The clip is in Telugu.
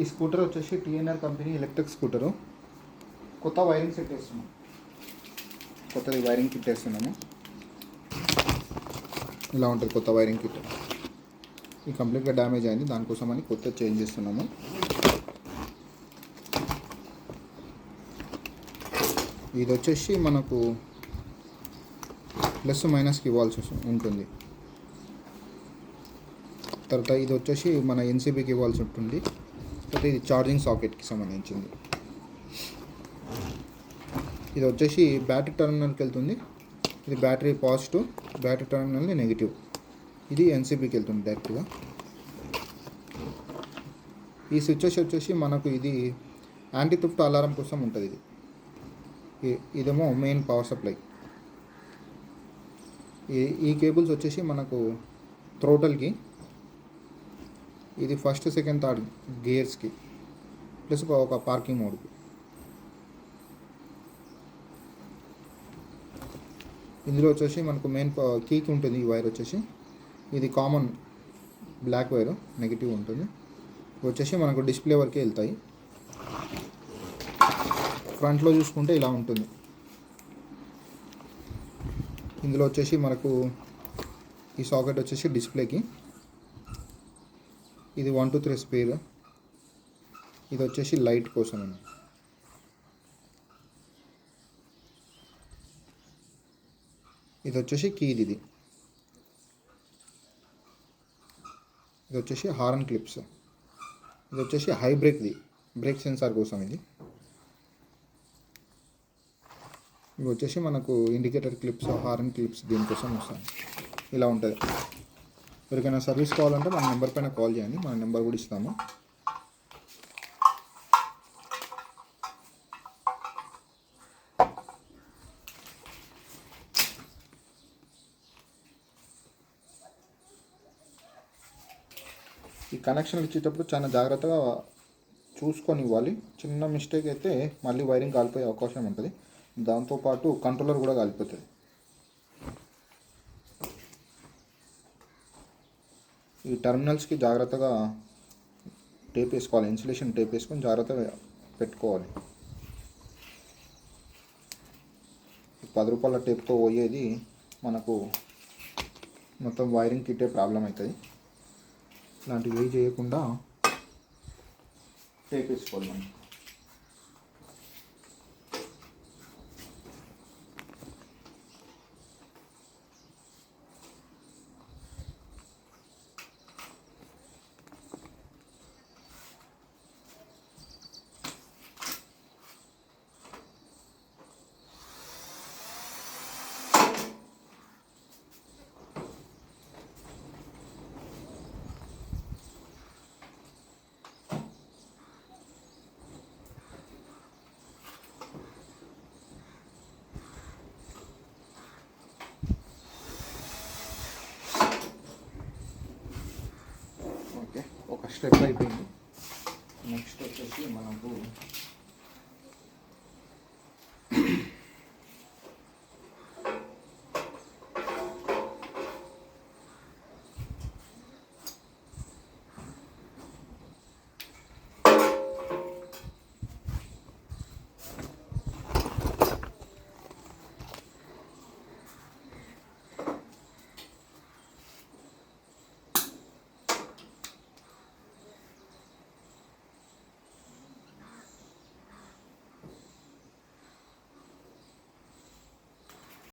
ఈ స్కూటర్ వచ్చేసి టీఎన్ఆర్ కంపెనీ ఎలక్ట్రిక్ స్కూటరు. కొత్త వైరింగ్ సెట్ వేస్తున్నాం. కొత్తది వైరింగ్ కిట్ వేస్తున్నాము. ఇలా ఉంటుంది కొత్త వైరింగ్ కిట్. ఇది కంప్లీట్గా డ్యామేజ్ అయింది. దానికోసం అని కొత్త చేంజ్ చేస్తున్నాము. ఇది వచ్చేసి మనకు ప్లస్ మైనస్కి ఇవ్వాల్సి ఉంటుంది. తర్వాత ఇది వచ్చేసి మన ఎన్సీబీకి ఇవ్వాల్సి ఉంటుంది. తర్వాత ఇది ఛార్జింగ్ సాకెట్కి సంబంధించింది. ఇది వచ్చేసి బ్యాటరీ టర్మినల్కి వెళ్తుంది. ఇది బ్యాటరీ పాజిటివ్ బ్యాటరీ టర్మినల్ని నెగిటివ్ ఇది ఎన్సీబీకి వెళ్తుంది డైరెక్ట్గా ఈ స్విచ్చెస్ వచ్చేసి మనకు ఇది యాంటీ తుఫ్ట్ అలారం కోసం ఉంటుంది ఇది. ఇదేమో మెయిన్ పవర్ సప్లై ఈ ఈ కేబుల్స్ వచ్చేసి మనకు థ్రోటల్కి ఇది ఫస్ట్ సెకండ్ థర్డ్ గేర్స్కి ప్లస్ ఒక పార్కింగ్ మోడ్కి ఇందులో వచ్చేసి మనకు మెయిన్ కీకి uh, ఉంటుంది ఈ వైర్ వచ్చేసి. ఇది కామన్ బ్లాక్ వైర్ నెగిటివ్ ఉంటుంది. వచ్చేసి మనకు డిస్ప్లే వరకే వెళ్తాయి. ఫ్రంట్లో చూసుకుంటే ఇలా ఉంటుంది. ఇందులో వచ్చేసి మనకు ఈ సాకెట్ వచ్చేసి డిస్ప్లేకి ఇది వన్ టూ త్రీ స్పీడ్ ఇది వచ్చేసి లైట్ కోసం అండి. ఇది వచ్చేసి కీది ఇది. ఇది వచ్చేసి హార్న్ క్లిప్స్ ఇది వచ్చేసి హై బ్రేక్ది బ్రేక్ సెన్సార్ కోసం ఇది. ఇవి వచ్చేసి మనకు ఇండికేటర్ క్లిప్స్ హార్న్ క్లిప్స్ దీనికోసం వస్తాయి ఇలా ఉంటుంది ఎవరికైనా సర్వీస్ కావాలంటే మన నెంబర్ పైన కాల్ చేయండి. మన నెంబర్ కూడా ఇస్తాము. ఈ కనెక్షన్ ఇచ్చేటప్పుడు చాలా జాగ్రత్తగా చూసుకొని ఇవ్వాలి. చిన్న మిస్టేక్ అయితే మళ్ళీ వైరింగ్ కాలిపోయే అవకాశం ఉంటుంది. దాంతోపాటు కంట్రోలర్ కూడా కాలిపోతుంది. ఈ టెర్మినల్స్కి జాగ్రత్తగా టేప్ వేసుకోవాలి. ఇన్సులేషన్ టేప్ వేసుకొని జాగ్రత్తగా పెట్టుకోవాలి. పది రూపాయల టేప్తో పోయేది మనకు మొత్తం వైరింగ్ కిట్టే ప్రాబ్లం అవుతుంది. ఇలాంటివి ఏ చేయకుండా టేప్ వేసుకోవాలి మనం ఓకే ఒక స్టెప్ అయిపోయింది నెక్స్ట్ వచ్చేసి మనకు